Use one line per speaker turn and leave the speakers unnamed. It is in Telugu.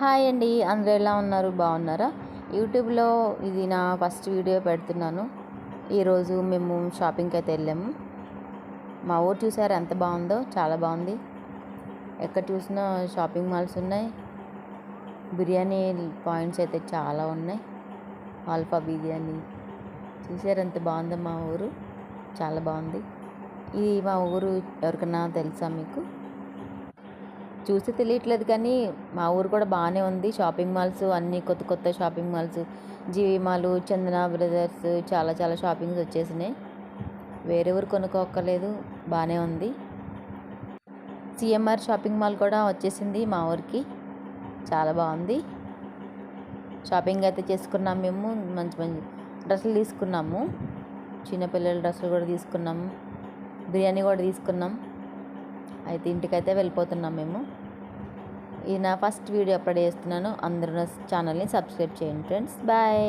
హాయ్ అండి అందరూ ఎలా ఉన్నారు? బాగున్నారా? యూట్యూబ్లో ఇది నా ఫస్ట్ వీడియో పెడుతున్నాను. ఈరోజు మేము షాపింగ్కి అయితే వెళ్ళాము. మా ఊరు చూసారు ఎంత బాగుందో? చాలా బాగుంది. ఎక్కడ చూసినా షాపింగ్ మాల్స్ ఉన్నాయి. బిర్యానీ పాయింట్స్ అయితే చాలా ఉన్నాయి. ఆల్ఫా బిర్యానీ. చూసారు ఎంత బాగుందో మా ఊరు? చాలా బాగుంది. ఇది మా ఊరు ఎవరికన్నా తెలుసా మీకు? చూసి తెలియట్లేదు కానీ మా ఊరు కూడా బాగానే ఉంది. షాపింగ్ మాల్స్ అన్నీ కొత్త కొత్త shopping malls G V mall Chandana brothers చాలా చాలా షాపింగ్స్ వచ్చేసినాయి. వేరే ఊరు కొనుక్కోక్కర్లేదు బాగానే ఉంది. సిఎంఆర్ షాపింగ్ మాల్ కూడా వచ్చేసింది మా ఊరికి. చాలా బాగుంది. షాపింగ్ అయితే చేసుకున్నాం మేము మంచి మంచి డ్రెస్సులు తీసుకున్నాము. చిన్నపిల్లల డ్రెస్సులు కూడా తీసుకున్నాము. బిర్యానీ కూడా తీసుకున్నాం. అయితే ఇంటికైతే వెళ్ళిపోతున్నాం మేము. ఇది నా ఫస్ట్ వీడియో అప్లోడ్ చేస్తున్నాను. అందరూ ఛానల్ని సబ్స్క్రైబ్ చేయండి ఫ్రెండ్స్. బాయ్.